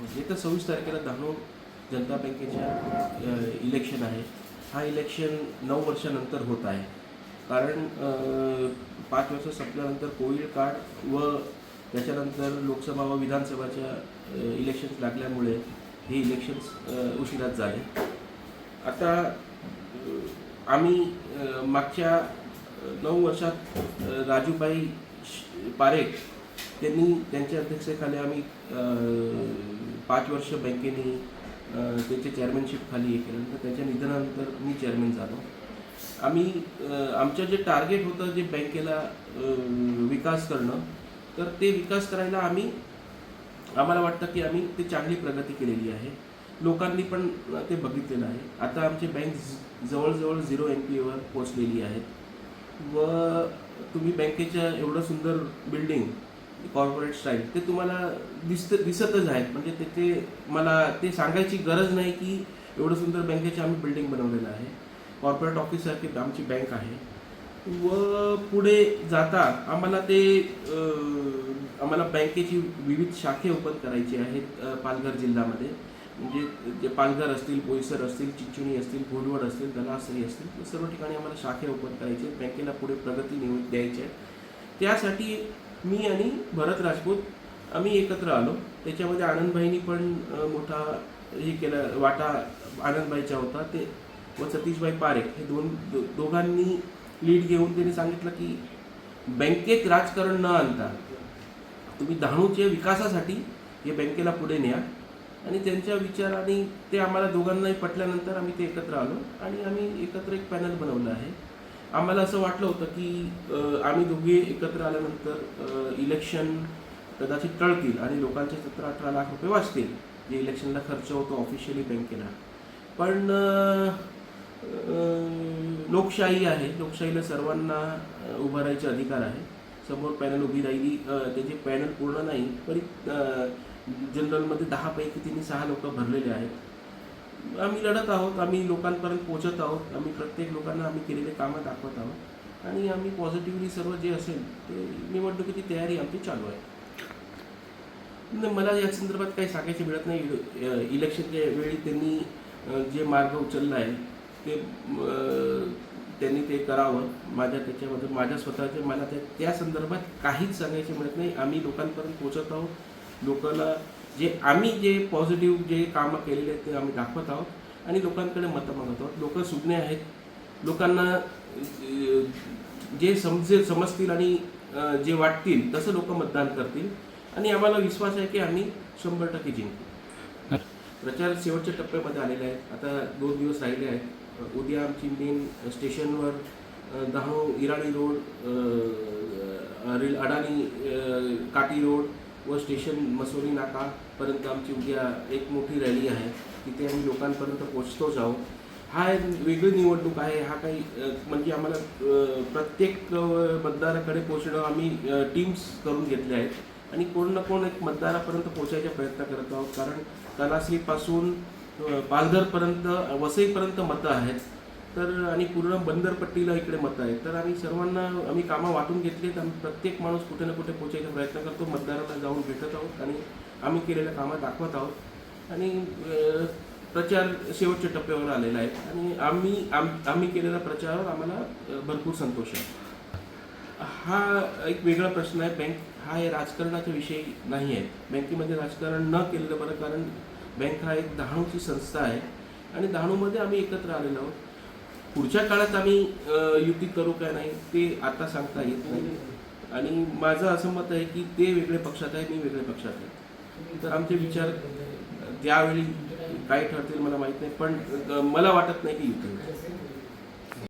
म्हणजे येत्या सव्वीस तारखेला डहाणू जनता बँकेच्या इलेक्शन आहे. हा इलेक्शन नऊ वर्षानंतर होत आहे. कारण पाच वर्ष संपल्यानंतर कोविड काळ व त्याच्यानंतर लोकसभा व विधानसभाच्या इलेक्शन्स लागल्यामुळे हे इलेक्शन्स उशिरात झाले. आता आम्ही मागच्या नऊ वर्षात राजूबाई श- पारेख त्यांनी त्यांच्या अध्यक्षतेखाली आम्ही पाच वर्ष बँकेने त्याच्या चेअरमॅनशिपखाली हे केलं. तर त्याच्या निधनानंतर मी चेअरमॅन झालो. आम्ही आमचं जे टार्गेट होतं जे बँकेला विकास करणं तर ते विकास करायला आम्ही आम्हाला वाटतं की आम्ही ते चांगली प्रगती केलेली आहे. लोकांनी पण ते बघितलेलं आहे. आता आमची बँक जवळजवळ झिरो एन पी एवर पोचलेली आहे व तुम्ही बँकेच्या एवढं सुंदर बिल्डिंग कॉर्पोरेट स्टाईल ते तुम्हाला दिसत दिसतच आहेत. म्हणजे त्याचे मला ते सांगायची गरज नाही की एवढं सुंदर बँकेचे आम्ही बिल्डिंग बनवलेलं आहे. कॉर्पोरेट ऑफिससारखी आमची बँक आहे. व पुढे जाता आम्हाला ते आम्हाला बँकेची विविध शाखे ओपन करायची आहेत पालघर जिल्ह्यामध्ये. म्हणजे जे पालघर असतील बोईसर असतील चिचुणी असतील भोलवड असतील दलासरी असतील सर्व ठिकाणी आम्हाला शाखे ओपन करायचे आहेत. बँकेला पुढे प्रगती नेऊ द्यायची आहे त्यासाठी मी आणि भरत राजपूत आम्ही एकत्र आलो. त्याच्यामध्ये आनंदभाईनी पण मोठा हे केला वाटा आनंदबाईचा होता. ते व सतीशबाई पारेख हे दोन दो- दोघांनी लीड घेऊन त्यांनी सांगितलं की बँकेत राजकारण न आणता तुम्ही डहाणूच्या विकासासाठी हे बँकेला पुढे न्या. आणि त्यांच्या विचाराने ते आम्हाला दोघांनाही पटल्यानंतर आम्ही ते एकत्र आलो. आणि आम्ही एकत्र एक पॅनल बनवलं आहे. आम्हाला असं वाटलं होतं की आम्ही दोघे एकत्र आल्यानंतर इलेक्शन कदाचित टळतील आणि लोकांचे सतरा अठरा लाख रुपये वाचतील जे इलेक्शनला खर्च होतो ऑफिशियली बँकेला. पण लोकशाही आहे लोकशाहीला सर्वांना उभं राहायचे अधिकार आहे. समोर पॅनल उभी राहिली त्याचे पॅनल पूर्ण नाही तरी जनरलमध्ये दहापैकी तिने सहा लोक भरलेले आहेत. आम्ही लढत आहोत आम्ही लोकांपर्यंत पोहोचत आहोत आम्ही प्रत्येक लोकांना आम्ही केलेले कामं दाखवत आहोत. आणि आम्ही पॉझिटिव्हली सर्व जे असेल ते निवडणुकीची तयारी आमची चालू आहे. मला या संदर्भात काही सांगायचे मिळत नाही. इलेक्शनच्या वेळी त्यांनी जे मार्ग उचलला आहे ते त्यांनी ते करावं. माझ्या त्याच्यामध्ये माझ्या स्वतःचे मला त्या त्या संदर्भात काहीच सांगायचे मिळत नाही. आम्ही लोकांपर्यंत पोचत आहोत. लोकांना जे आम्ही जे पॉझिटिव्ह जे कामं केलेले आहेत ते आम्ही दाखवत आहोत आणि लोकांकडे मतं मागत आहोत. लोक सुज्ञ आहेत. लोकांना जे समजे समजतील आणि जे वाटतील तसं लोक मतदान करतील. आणि आम्हाला विश्वास आहे की आम्ही शंभर टक्के जिंकू. प्रचार शेवटच्या टप्प्यामध्ये आलेले आहेत. आता दोन दिवस राहिले आहेत. उद्या आमची मेन स्टेशनवर दहा इराणी रोड रेल अडाणी काटी रोड व स्टेशन मसोली नाकापर्यंत आमची उद्या एक मोठी रॅली आहे. तिथे आम्ही लोकांपर्यंत पोचतोच आहोत. हा एक वेगळी निवडणूक आहे. हा काही म्हणजे आम्हाला प्रत्येक मतदाराकडे पोचणं आम्ही टीम्स करून घेतले आहेत. आणि कोण ना कोण एक मतदारापर्यंत पोचायचा प्रयत्न करत आहोत. कारण तलासरीपासून पालघरपर्यंत वसईपर्यंत मतं आहेत. तर आणि पूर्ण बंदरपट्टीला इकडे मतं आहेत तर आम्ही सर्वांना आम्ही कामं वाटून घेतलीत आम्ही प्रत्येक माणूस कुठे ना कुठे पोचायचा प्रयत्न करतो. मतदाराला जाऊन भेटत आहोत आणि आम्ही केलेल्या कामं दाखवत आहोत. आणि प्रचार शेवटच्या टप्प्यावर आलेला आहे. आणि आम्ही आम आम्ही केलेल्या प्रचारावर आम्हाला भरपूर संतोष आहे. हा एक वेगळा प्रश्न आहे. बँक हा हे राजकारणाचा विषय नाही आहे. बँकेमध्ये राजकारण न केलेलं बरं कारण बँक हा एक डहाणूची संस्था आहे. आणि डहाणूमध्ये आम्ही एकत्र आलेलो आहोत. पुढच्या काळात आम्ही युती करू काय नाही ते आता सांगता येत नाही. आणि माझं असं मत आहे की ते वेगळे पक्षात आहे मी वेगळ्या पक्षात आहे. तर आमचे विचार त्यावेळी काय ठरतील मला माहीत नाही पण मला वाटत नाही की युती